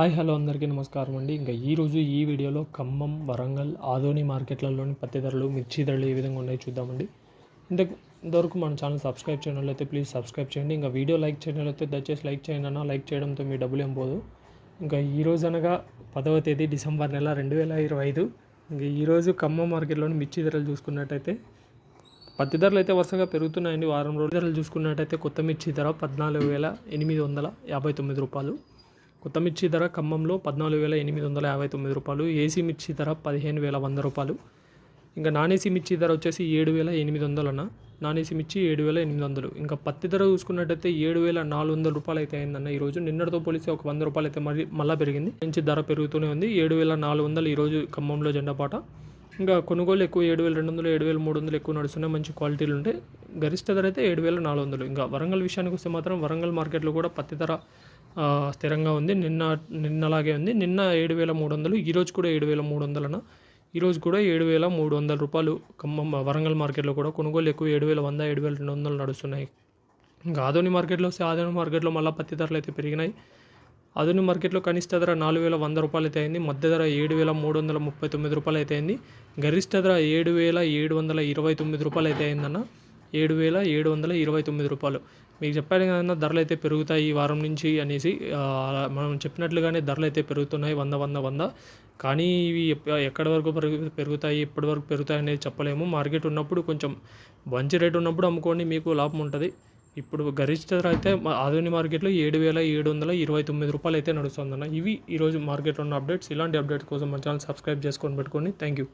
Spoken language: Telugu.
హాయ్ హలో అందరికీ నమస్కారం అండి. ఇంకా ఈరోజు ఈ వీడియోలో ఖమ్మం వరంగల్ ఆదోని మార్కెట్లలోని పత్తి ధరలు మిర్చి ధరలు ఏ విధంగా ఉన్నాయో చూద్దామండి. ఇంతవరకు మన ఛానల్ సబ్స్క్రైబ్ చేయడం అయితే ప్లీజ్ సబ్స్క్రైబ్ చేయండి. ఇంకా వీడియో లైక్ చేయడం అయితే దయచేసి లైక్ చేయండి అన్న. లైక్ చేయడంతో మీ డబ్బులు ఏం పోదు. ఇంకా ఈ రోజు అనగా పదవ తేదీ డిసెంబర్ నెల రెండు వేల ఇరవై ఐదు. ఇంకా ఈరోజు ఖమ్మం మార్కెట్లోని మిర్చి ధరలు చూసుకున్నట్టయితే పత్తి ధరలు అయితే వరుసగా పెరుగుతున్నాయండి. వారం రోజుల ధరలు చూసుకున్నట్టయితే కొత్త మిర్చి ధర పద్నాలుగు వేల ఎనిమిది వందల యాభై తొమ్మిది రూపాయలు. కొత్త మిర్చి ధర ఖమ్మంలో పద్నాలుగు వేల ఎనిమిది వందల యాభై తొమ్మిది రూపాయలు ఏసీ మిర్చి ధర పదిహేను వేల వంద రూపాయలు. ఇంకా నాన్ ఏసీ మిర్చి ధర వచ్చేసి ఏడు వేల ఎనిమిది వందలన్న. నాన్ ఏసీ మిర్చి ఏడు వేల ఎనిమిది వందలు. ఇంకా పత్తి ధర చూసుకున్నట్టయితే ఏడు వేల నాలుగు వందల రూపాయలు అయితే అయిందన్న. ఈరోజు నిన్నటితో పోలిస్తే ఒక వంద రూపాయలు అయితే మళ్ళీ మళ్ళీ పెరిగింది. మంచి ధర పెరుగుతూనే ఉంది. ఏడు వేల నాలుగు వందలు ఈరోజు ఖమ్మంలో జెండాపాట ఇంకా కొనుగోలు ఎక్కువ ఏడు వేల రెండు వందలు ఏడు వేల మూడు వందలు ఎక్కువ నడుస్తున్నాయి మంచి క్వాలిటీలు ఉంటాయి గరిష్ట ధర అయితే ఏడు వేల నాలుగు వందలు. ఇంకా వరంగల్ విషయానికి వస్తే మాత్రం వరంగల్ మార్కెట్లో కూడా పత్తి ధర స్థిరంగా ఉంది. నిన్న నిన్నలాగే ఉంది. నిన్న ఏడు వేల మూడు వందలు ఈరోజు కూడా ఏడు వేల మూడు వందలన ఈరోజు కూడా ఏడు వేల మూడు వందల రూపాయలు ఖమ్మం వరంగల్ మార్కెట్లో కూడా కొనుగోలు ఎక్కువ ఏడు వేల వంద ఏడు వేల రెండు వందలు నడుస్తున్నాయి. ఇంకా ఆదోని మార్కెట్లో వస్తే ఆదోని మార్కెట్లో మళ్ళీ పత్తి ధరలు అయితే పెరిగినాయి. ఆధునిక మార్కెట్లో కనిష్ట ధర నాలుగు వేల వంద రూపాయలు అయితే అయింది. మధ్య ధర ఏడు వేల మూడు వందల ముప్పై తొమ్మిది రూపాయలు అయితే అయింది. గరిష్ట ధర ఏడు వేల ఏడు వందల ఇరవై తొమ్మిది రూపాయలు అయితే అయిందన్న ఏడు వేల ఏడు వందల ఇరవై తొమ్మిది రూపాయలు. మీకు చెప్పాను కదన్నా ధరలు అయితే పెరుగుతాయి ఈ వారం నుంచి అనేసి మనం చెప్పినట్లుగానే ధరలు అయితే పెరుగుతున్నాయి వంద వంద వంద. కానీ ఇవి ఎక్కడి వరకు పెరుగు పెరుగుతాయి ఎప్పటి వరకు పెరుగుతాయి అనేది చెప్పలేము. మార్కెట్ ఉన్నప్పుడు కొంచెం మంచి రేట్ ఉన్నప్పుడు అమ్ముకోండి మీకు లాభం ఉంటుంది. ఇప్పుడు గరిష్ట ధర అయితే మా ఆధునిక మార్కెట్లో ఏడు వేల ఏడు వందల ఇరవై తొమ్మిది రూపాయలు అయితే నడుస్తుందన్న. ఇవి ఈరోజు మార్కెట్లో ఉన్న అప్డేట్స్. ఇలాంటి అప్డేట్స్ కోసం మన ఛానల్ సబ్స్క్రైబ్ చేసుకొని పెట్టుకోండి. Thank you.